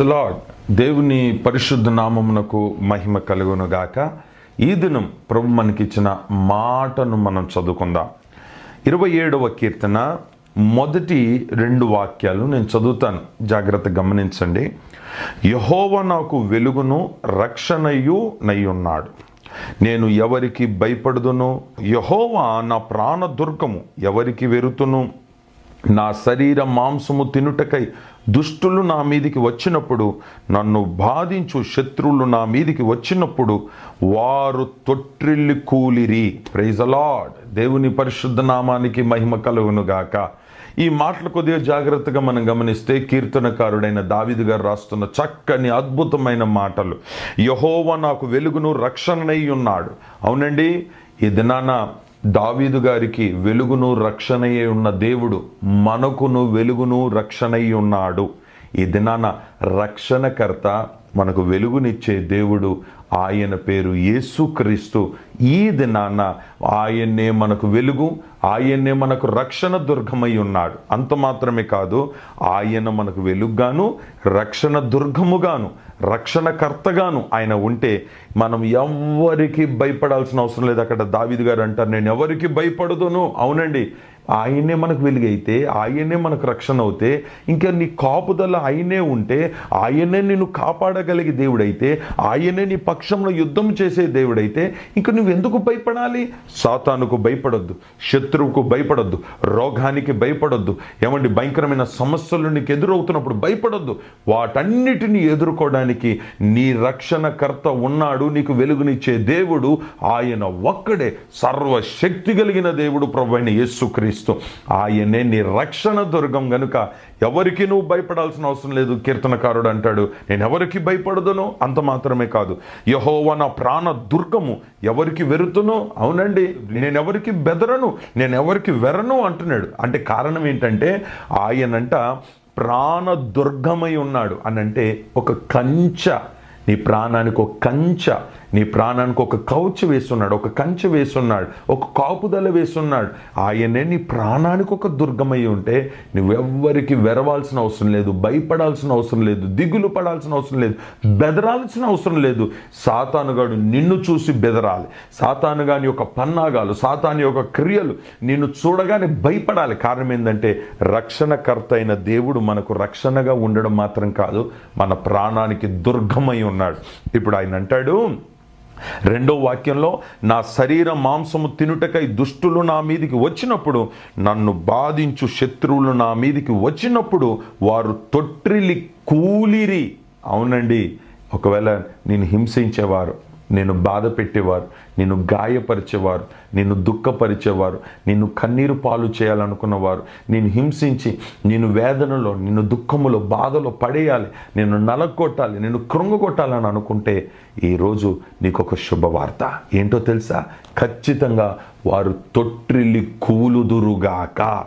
Praise lord దేవుని పరిశుద్ధ నామమునకు మహిమ కలుగును గాక. ఈ దినం ప్రభు మనకిచ్చిన మాటను మనం చదువుకుందాం. ఇరవై ఏడవ కీర్తన మొదటి రెండు వాక్యాలు నేను చదువుతాను. జాగ్రత్త గమనించండి. యహోవ నాకు వెలుగును రక్షణయు నయ్యున్నాడు. నేను ఎవరికి భయపడుదును? యహోవా నా ప్రాణ దుర్గము ఎవరికి వెరుతును? నా శరీర మాంసము తినుటకై దుష్టులు నా మీదికి వచ్చినప్పుడు నన్ను బాధించు శత్రువులు నా మీదికి వచ్చినప్పుడు వారు తొట్టిల్లి కూలిరి. ప్రైజ్ అలాడ్ దేవుని పరిశుద్ధ నామానికి మహిమ కలుగునుగాక. ఈ మాటలు కొద్దిగా జాగ్రత్తగా మనం గమనిస్తే కీర్తనకారుడైన దావిదు గారు రాస్తున్న చక్కని అద్భుతమైన మాటలు. యహోవ నాకు వెలుగును రక్షణనై ఉన్నాడు. అవునండి ఈ దినాన దావీదు గారికి వెలుగును రక్షణయ్యి ఉన్న దేవుడు మనకును వెలుగును రక్షణయ్యి ఉన్నాడు. ఈ దినాన రక్షణకర్త మనకు వెలుగునిచ్చే దేవుడు ఆయన పేరు యేసుక్రీస్తు ఈ దినాన ఆయన్నే మనకు వెలుగు ఆయన్నే మనకు రక్షణ దుర్గమై ఉన్నాడు. అంత మాత్రమే కాదు ఆయన మనకు వెలుగుగాను రక్షణ దుర్గముగాను రక్షణకర్తగాను ఆయన ఉంటే మనం ఎవ్వరికి భయపడాల్సిన అవసరం లేదు. అక్కడ దావిది గారు అంటారు నేను ఎవరికి భయపడదును? అవునండి. ఆయనే మనకు వెలుగైతే ఆయనే మనకు రక్షణ అవుతే ఇంకా నీ కాపుదల ఆయనే ఉంటే ఆయనే నిన్ను కాపాడగలిగే దేవుడైతే ఆయనే నీ పక్షంలో యుద్ధం చేసే దేవుడైతే ఇంకా నువ్వు ఎందుకు భయపడాలి? సాతానుకు భయపడొద్దు శత్రువుకు భయపడొద్దు రోగానికి భయపడొద్దు ఏమండి భయంకరమైన సమస్యలు నీకు ఎదురవుతున్నప్పుడు భయపడొద్దు. వాటన్నిటిని ఎదుర్కోవడానికి నీ రక్షణకర్త ఉన్నాడు నీకు వెలుగునిచ్చే దేవుడు ఆయన ఒక్కడే సర్వశక్తి కలిగిన దేవుడు ప్రభు అయిన యేసుక్రీస్తు. ఆయనే నీ రక్షణ దుర్గం గనుక ఎవరికి నువ్వు భయపడాల్సిన అవసరం లేదు కీర్తనకారుడు అంటాడు నేను ఎవరికి భయపడదును? అంత మాత్రమే కాదు. యహోవ నా ప్రాణ దుర్గము ఎవరికి వెరుతును? అవునండి. నేను ఎవరికి బెదరను? నేను ఎవరికి వెరను? అంటున్నాడు. అంటే కారణం ఏంటంటే ఆయనంట ప్రాణ దుర్గమై ఉన్నాడు. అని అంటే ఒక కంచ నీ ప్రాణానికి ఒక కంచ నీ ప్రాణానికి ఒక కౌచ్ వేస్తున్నాడు ఒక కంచె వేస్తున్నాడు ఒక కాపుదల వేస్తున్నాడు ఆయనే నీ ప్రాణానికి ఒక దుర్గమై ఉంటే నువ్వెవ్వరికి వెరవాల్సిన అవసరం లేదు భయపడాల్సిన అవసరం లేదు దిగులు పడాల్సిన అవసరం లేదు బెదరాల్సిన అవసరం లేదు. సాతానుగాడు నిన్ను చూసి బెదరాలి. సాతానుగాని యొక్క పన్నాగాలు సాతాను యొక్క క్రియలు నిన్ను చూడగానే భయపడాలి. కారణం ఏంటంటే రక్షణకర్త అయిన దేవుడు మనకు రక్షణగా ఉండడం మాత్రం కాదు మన ప్రాణానికి దుర్గమై ఉన్నాడు. ఇప్పుడు ఆయన అంటాడు రెండో వాక్యంలో నా శరీర మాంసము తినుటకై దుష్టులు నా మీదికి వచ్చినప్పుడు నన్ను బాధించు శత్రువులు నా మీదికి వచ్చినప్పుడు వారు తొట్టిల్లి కూలిరి. అవునండి. ఒకవేళ నేను హింసించేవారు నేను బాధ పెట్టేవారు నిన్ను గాయపరిచేవారు నిన్ను దుఃఖపరిచేవారు నిన్ను కన్నీరు పాలు చేయాలనుకున్నవారు నేను హింసించి నేను వేదనలో నిన్ను దుఃఖములో బాధలో పడేయాలి నేను నలగొట్టాలి నేను కృంగొట్టాలని అనుకుంటే ఈరోజు నీకు ఒక శుభవార్త. ఏంటో తెలుసా? ఖచ్చితంగా వారు తొట్టిల్లి కూలుదురుగాక.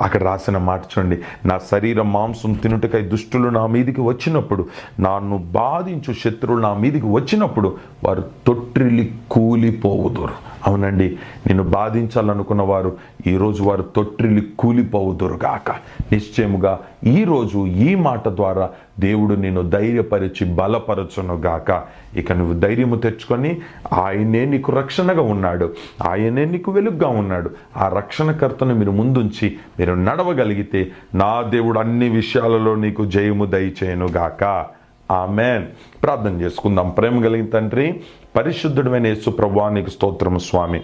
అక్కడ రాసిన మాట చూడండి. నా శరీర మాంసం తినుటకై దుష్టులు నా మీదికి వచ్చినప్పుడు నన్ను బాధించు శత్రువులు నా మీదికి వచ్చినప్పుడు వారు తొట్టిల్లి కూలిపోవుదురు. అవునండి నిన్ను బాధించాలనుకున్న వారు ఈరోజు వారు తొట్టిల్లి కూలిపోవుదురుగాక. నిశ్చయముగా ఈరోజు ఈ మాట ద్వారా దేవుడు నిన్ను ధైర్యపరిచి బలపరచునుగాక. ఇక నువ్వు ధైర్యము తెచ్చుకొని ఆయనే నీకు రక్షణగా ఉన్నాడు. ఆయనే నీకు వెలుగుగా ఉన్నాడు. ఆ రక్షణకర్తను మీరు ముందుంచి మీరు నడవగలిగితే నా దేవుడు అన్ని విషయాలలో నీకు జయము దయచేయనుగాక. ఆమెన్. ప్రార్థన చేసుకుందాం. ప్రేమ కలిగిన తండ్రి పరిశుద్ధుడమైన యేసు ప్రభానికి స్తోత్రము స్వామి.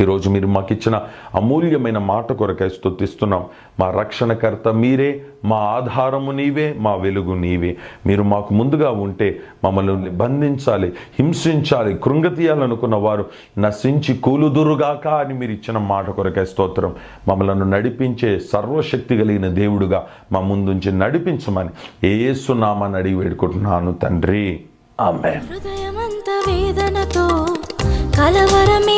ఈరోజు మీరు మాకు ఇచ్చిన అమూల్యమైన మాట కొరకై స్థుతిస్తున్నాం మా రక్షణకర్త మీరే మా ఆధారము నీవే మా వెలుగు నీవే. మీరు మాకు ముందుగా ఉంటే మమ్మల్ని బంధించాలి హింసించాలి కృంగతీయాలనుకున్న వారు నశించి కూలుదురుగాక అని మీరు ఇచ్చిన మాట కొరకై స్తోత్రం. మమ్మలను నడిపించే సర్వశక్తి కలిగిన దేవుడుగా మా ముందుంచి నడిపించమని ఏసునామాని అడిగి వేడుకుంటున్నాను తండ్రి. ఆమె కలవరమే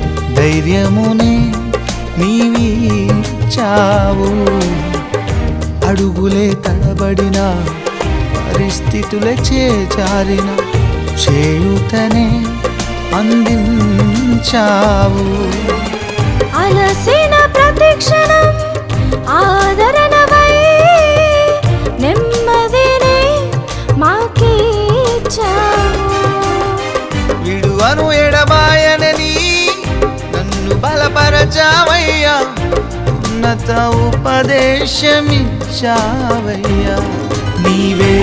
ధైర్యమునే నీవీచావు అడుగులే తడబడిన పరిస్థితులే చేచారిన చేయుతనే అందించావు. అలసిన ప్రతిక్షణం ఆదరణ ఉన్నత ఉపదేశమిచ్చావయ్యా. నీవే